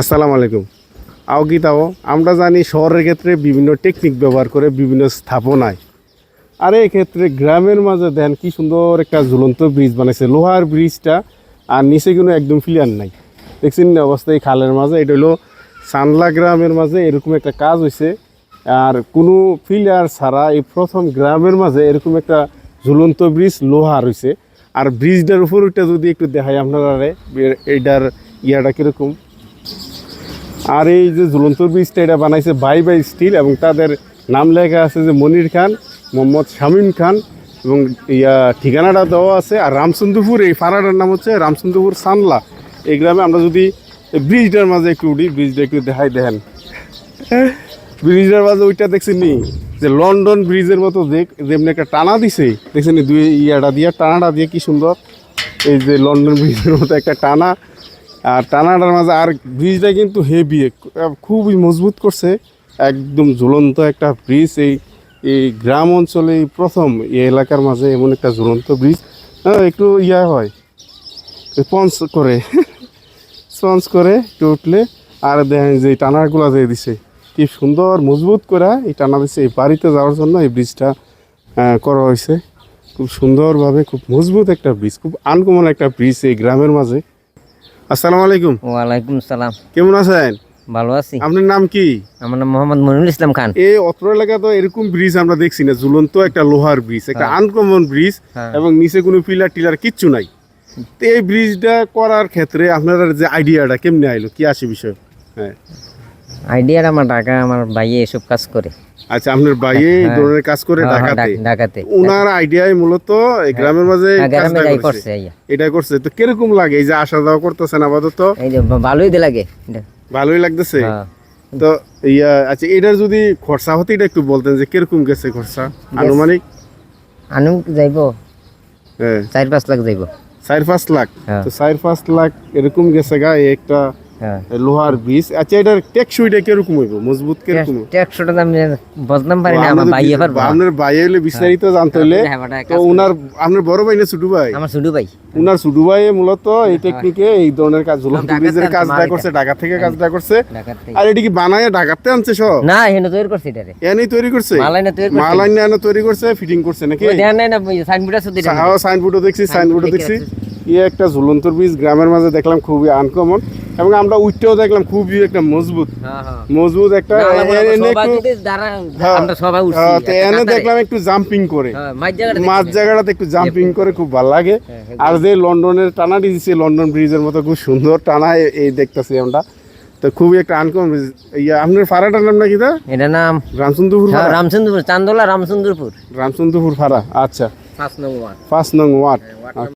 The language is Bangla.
আসসালামু আলাইকুম। আও তাও? আমরা জানি শহরের ক্ষেত্রে বিভিন্ন টেকনিক ব্যবহার করে বিভিন্ন স্থাপনায়। আর এই ক্ষেত্রে গ্রামের মাঝে দেন কি সুন্দর একটা ঝুলন্ত ব্রিজ বানাইছে। লোহার ব্রিজটা আর নিচে কোনো একদম ক্লিয়ার নাই। দেখছেন অবস্থা এই খালের মাঝে? এটা হলো সানলা গ্রামের মাঝে এরকম একটা কাজ হয়েছে আর কোনো ফিলিয়ার ছাড়া এই প্রথম গ্রামের মাঝে এরকম একটা ঝুলন্ত ব্রিজ লোহার হয়েছে আর ব্রিজটার উপর ওইটা যদি একটু দেখাই আপনারা এইটার ইয়াটা কীরকম? আর এই যে ঝুলন্ত ব্রিজটা এটা বানাইছে বাই বাই স্টিল এবং তাদের নাম লেখা আছে যে মনির খান, মোহাম্মদ শামীম খান এবং ইয়া ঠিকানাটা দেওয়া আছে। আর রামচন্দ্রপুর, এই পাড়াটার নাম হচ্ছে রামচন্দ্রপুর সানলা। এই গ্রামে আমরা যদি ব্রিজটার মাঝে একটু উঠি ব্রিজটা একটু দেখাই দেখেন। ব্রিজটার মাঝে ওইটা দেখছেন নি? যে লন্ডন ব্রিজের মতো দেখ যেমনি একটা টানা দিছে, দেখছেন দুই ইয়াটা দিয়ে, টানাটা দিয়ে কি সুন্দর। এই যে লন্ডন ব্রিজের মতো একটা টানা। আর টানাটার মাঝে আর ব্রিজটা কিন্তু হেভি খুবই মজবুত করছে। একদম ঝুলন্ত একটা ব্রিজ, এই এই গ্রাম অঞ্চলে প্রথম এই এলাকার মাঝে এমন একটা ঝুলন্ত ব্রিজ। হ্যাঁ একটু ইয়া হয় পঞ্চ করে, স্পঞ্জ করে একটু উঠলে, আর দেখেন যে টানাগুলা দিয়ে দিছে, কি সুন্দর মজবুত করে এই টানা দিছে। এই বাড়িতে যাওয়ার জন্য এই ব্রিজটা করা হয়েছে। খুব সুন্দরভাবে, খুব মজবুত একটা ব্রিজ, খুব আনকমন একটা ব্রিজ এই গ্রামের মাঝে। আসসালামু আলাইকুম। ওয়ালাইকুম সালাম। কেমন আছেন? ভালো আছি। আপনার নাম কি? আমার নাম মোহাম্মদ মনিরুল ইসলাম খান। এই অত্র এলাকা তো এরকম ব্রিজ আমরা দেখছি না ঝুলন্ত একটা লোহার ব্রিজ একটা আনকমন ব্রিজ হ্যাঁ। এবং নিচে কোনো পিলার টিলার কিচ্ছু নাই। তো এই ব্রিজটা করার ক্ষেত্রে আপনার যে আইডিয়াটা কেমনে আইলো? কি আসে বিষয়? হ্যাঁ। আইডিয়ার আমার ঢাকা আমার ভাইয়ে এসব কাজ করে। আচ্ছা আপনার বাইরে এই হ্যাঁ। ধরনের কাজ করে হ্যাঁ, হ্যাঁ, ঢাকাতে। ঢাকাতে উনার আইডিয়ায় মূলত গ্রামের মাঝে গ্রামে করছে। এটা করছে। তো কীরকম লাগে? এই যে আসা যাওয়া করতেছেন আপাতত? এই যে ভালোই লাগে। ভালোই লাগতেছে। তো ইয়া আচ্ছা এটার যদি খরচা হতে এটা একটু বলতেন যে কীরকম গেছে খরচা? আনুমানিক? আনুম যাইব। হ্যাঁ। চার পাঁচ লাখ যাইব। চার পাঁচ লাখ। তো চার পাঁচ লাখ এরকম গেছে গা একটা লোহার ব্রিজ আচ্ছা এটার টেকসইটা কীরকম হইব? মজবুত কীরকম ট্যাক্সটা তো আমি বুঝলাম পারি না আমার ভাইয়ে পারব আপনার ভাই হইলে বিস্তারিত জানতে হলে হ্যাঁ, তো উনার আপনার বড় ভাই না ছোট ভাই? আমার ছোট ভাই। উনার ছোট ভাই মূলত এই টেকনিকে এই ধরনের কাজ ব্রিজের আনছে কাজটা করছে ঢাকা থেকে কাজটা করছে। আর এটা কি বানায় ঢাকাতে আনছে সব? না এখানে তৈরি করছে এটা রে। এনেই তৈরি করছে? মালাইনে তৈরি করছে। মালাইন এনে তৈরি করছে ফিটিং করছে নাকি? ধ্যান নাই না সাইনবোর্ড আছে হ্যাঁ সাইনবোর্ডও দেখছি সাইনবোর্ডও দেখছি। আছে। ইয়ে একটা ঝুলন্ত বীজ গ্রামের মাঝে দেখলাম খুবই আনকমন এবং আমরা উঠতেও দেখলাম খুবই একটা মজবুত। হ্যাঁ হ্যাঁ। মজবুত একটা আমরা এনে সবাই হ্যাঁ, তো এনে দেখলাম একটু জাম্পিং করে। মাঝ। জায়গাটাতে একটু জাম্পিং করে খুব ভালো লাগে। আর যে লন্ডনের টানা দিয়েছে লন্ডন ব্রিজের মতো খুব সুন্দর টানা এই দেখতেছি আমরা। তো খুবই একটা আনকমন ইয়া আপনার ফাড়াটার নাম নাকি দা এটা নাম রামচন্দ্রপুর রামচন্দ্রপুর চান্দোলা রামচন্দ্রপুর। রামচন্দ্রপুর ফাড়া আচ্ছা। পাঁচ নম্বর পাঁচ নং ওয়ার্ড। ওয়ার্ড